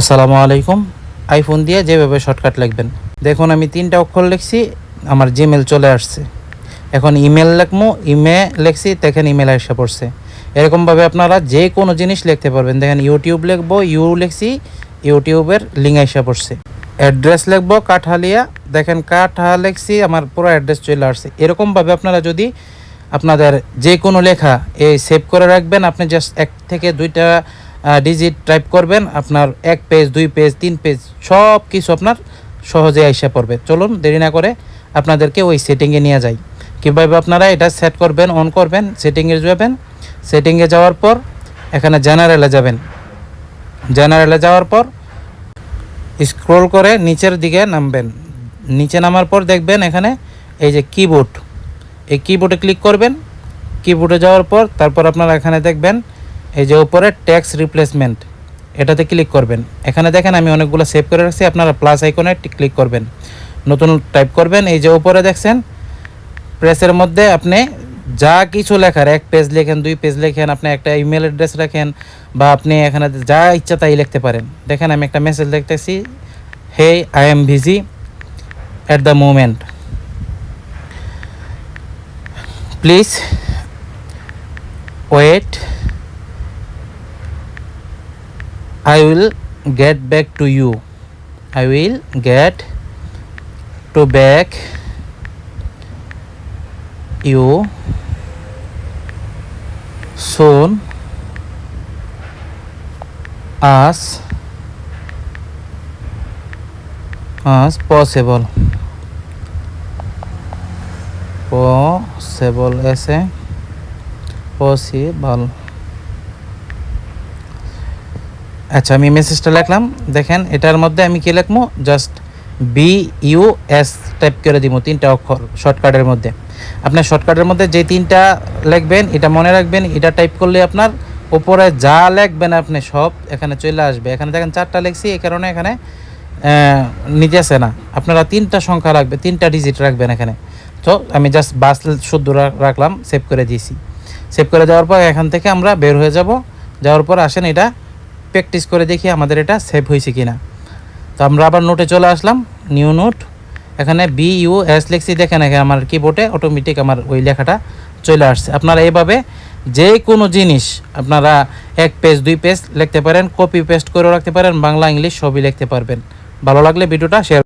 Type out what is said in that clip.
আসসালামু আলাইকুম আইফোন দিয়ে যেভাবে শর্টকাট লিখবেন দেখুন আমি তিনটা অক্ষর লিখছি আমার জিমেল চলে আসছে এখন ইমেল লিখবো ইমে লিখছি দেখেন ইমেল এসে পড়ছে এরকমভাবে আপনারা যে কোনো জিনিস লিখতে পারবেন দেখেন ইউটিউব লিখবো ইউ লিখছি ইউটিউবের লিঙ্ক এসে পড়ছে অ্যাড্রেস লিখবো কাঠালিয়া দেখেন কাঠা লিখছি আমার পুরো অ্যাড্রেস চলে আসছে এরকমভাবে আপনারা যদি আপনাদের যে কোনো লেখা এই সেভ করে রাখবেন আপনি জাস্ট এক থেকে দুইটা ডিজিট টাইপ করবেন আপনার এক পেজ দুই পেজ তিন পেজ সব কিছু আপনার সহজে আইসে পড়বে চলুন দেরি না করে আপনাদেরকে ওই সেটিংয়ে নিয়ে যাই কীভাবে আপনারা এটা সেট করবেন অন করবেন সেটিংয়ে যাবেন সেটিংয়ে যাওয়ার পর এখানে জেনারেলে যাবেন জেনারেলে যাওয়ার পর স্ক্রোল করে নিচের দিকে নামবেন নিচে নামার পর দেখবেন এখানে এই যে কিবোর্ড এই কিবোর্ডে ক্লিক করবেন কিবোর্ডে যাওয়ার পর তারপর আপনারা এখানে দেখবেন এই যে উপরে ট্যাক্স রিপ্লেসমেন্ট এটাতে ক্লিক করবেন এখানে দেখেন আমি অনেকগুলো সেভ করে রাখছি আপনারা প্লাস আইকনে ক্লিক করবেন নতুন টাইপ করবেন এই যে উপরে দেখছেন প্রেসের মধ্যে আপনি যা কিছু লেখার এক পেজ লেখেন দুই পেজ লেখেন আপনি একটা ইমেল অ্যাড্রেস রাখেন বা আপনি এখানে যা ইচ্ছা তাই লিখতে পারেন দেখেন আমি একটা মেসেজ লিখতেছি hey I am busy at the moment please wait I will get back to you. I will get to back you soon as possible আচ্ছা আমি মেসেজটা লিখলাম দেখেন এটার মধ্যে আমি কি লিখবো just B U S type করে দিব তিনটা অক্ষর শর্টকাটের মধ্যে আপনার শর্টকাটের মধ্যে যে তিনটা লিখবেন এটা মনে রাখবেন এটা টাইপ করলে আপনার উপরে যা লিখবেন আপনি সব এখানে চলে আসবে এখানে দেখেন চারটা লিখছি এই কারণে এখানে আসে না আপনারা তিনটা সংখ্যা রাখবে তিনটা ডিজিট রাখবেন এখানে তো আমি জাস্ট বাস শুদ্ধ রাখলাম সেভ করে দিয়েছি সেভ করে দেওয়ার পর এখান থেকে আমরা বের হয়ে যাব যাওয়ার পর আসেন এটা প্র্যাকটিস করে দেখি আমাদের এটা সেভ হয়েছে কি না তো আমরা আবার নোটে চলে আসলাম নিউ নোট এখানে বি ইউ এস লেখছি দেখেন এখানে আমার কিবোর্ডে অটোমেটিক আমার ওই লেখাটা চলে আসছে আপনারা এইভাবে যে কোনো জিনিস আপনারা এক পেজ দুই পেজ লিখতে পারেন কপি পেস্ট করেও রাখতে পারেন বাংলা ইংলিশ সবই লিখতে পারবেন ভালো লাগলে ভিডিওটা শেয়ার